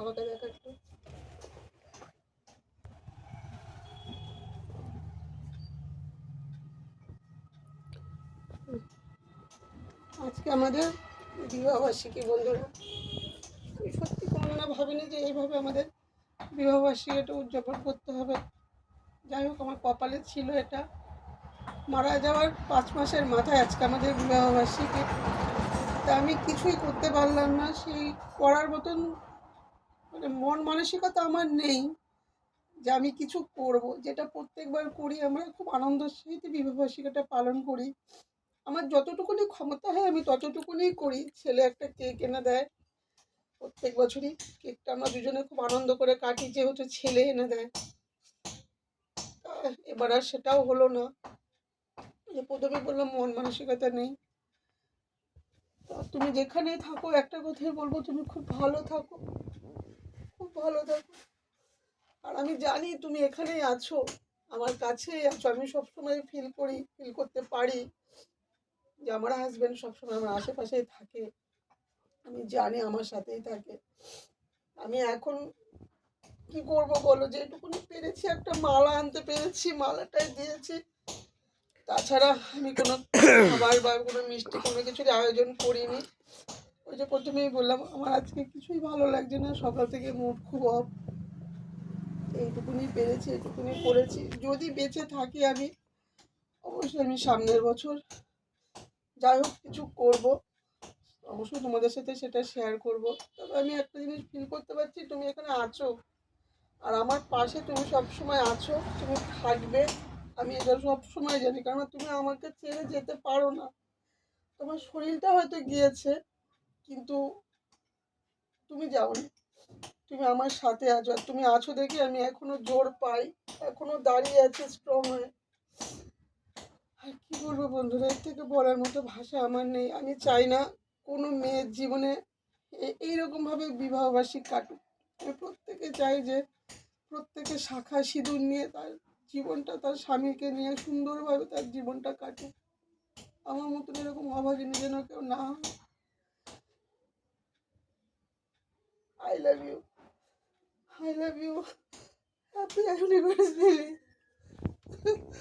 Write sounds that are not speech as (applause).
একটু আজকে আমাদের বিবাহবার্ষিকী বন্ধুরা আমি সত্যি কোনোদিনও ভাবিনি যে এইভাবে আমাদের বিবাহবার্ষিকী এটা উদযাপন করতে হবে যাই হোক আমার কপালে ছিল এটা মারা যাওয়ার পাঁচ মাসের মাথায় আজকে আমাদের বিবাহবার্ষিকী তা আমি কিছুই করতে পারলাম না সেই করার মতন মানে মন মানসিকতা আমার নেই যে আমি কিছু করব যেটা প্রত্যেকবার করি আমরা খুব আনন্দের সহিত বিবাহবার্ষিকীটা পালন করি আমার যতটুকুনি ক্ষমতা হয় আমি ততটুকুনি করি ছেলে একটা কেক এনে দেয় প্রত্যেক বছরই কেকটা আমরা দুজনে খুব আনন্দ করে কাটি যেহেতু ছেলে এনে দেয় এবার আর সেটাও হলো না যে প্রথমে বললাম মন মানসিকতা নেই তুমি যেখানেই থাকো একটা কথাই বলবো তুমি খুব ভালো থাকো ভালো থাকো আর আমি জানি তুমি এখানেই আছো আমার কাছে আছো আমি সবসময় ফিল করি ফিল করতে পারি যে আমার হাজব্যান্ড সবসময় আমার আশেপাশেই থাকে আমি জানি আমার সাথেই থাকে আমি এখন কি করব বলো যেটুকুনি পেরেছি একটা মালা আনতে পেরেছি মালাটাই দিয়েছি তাছাড়া আমি কোনো খাবার বা কোনো মিষ্টি কোনো কিছুর আয়োজন করিনি ওই যে প্রথমেই বললাম আমার আজকে কিছুই ভালো লাগছে না সকাল থেকে মুড খুব অফ এইটুকুনি পেরেছি এইটুকুনি করেছি যদি বেঁচে থাকি আমি অবশ্যই আমি সামনের বছর যাই হোক কিছু করব অবশ্যই তোমাদের সাথে সেটা শেয়ার করব তবে আমি একটা জিনিস ফিল করতে পারছি তুমি এখানে আছো আর আমার পাশে তুমি সব সময় আছো তুমি থাকবে আমি এটা সব সময় জানি কারণ তুমি আমাকে ছেড়ে যেতে পারো না তোমার শরীরটা হয়তো গিয়েছে কিন্তু তুমি যাও তুমি আমার সাথে আছো আর তুমি আছো দেখি আমি এখনো জোর পাই এখনো দাঁড়িয়ে আছে স্ট্রং হয়ে আর কি বলবো বন্ধুদের থেকে বলার মতো ভাষা আমার নেই আমি চাই না কোনো মেয়ের জীবনে এইরকমভাবে বিবাহবাসী কাটুক আমি প্রত্যেকে চাই যে প্রত্যেকে শাখা সিঁদুর নিয়ে তার জীবনটা তার স্বামীকে নিয়ে সুন্দরভাবে তার জীবনটা কাটুক আমার মতন এরকম অভাগিনী যেন কেউ না হয় I love you. I love you. Happy anniversary. (laughs)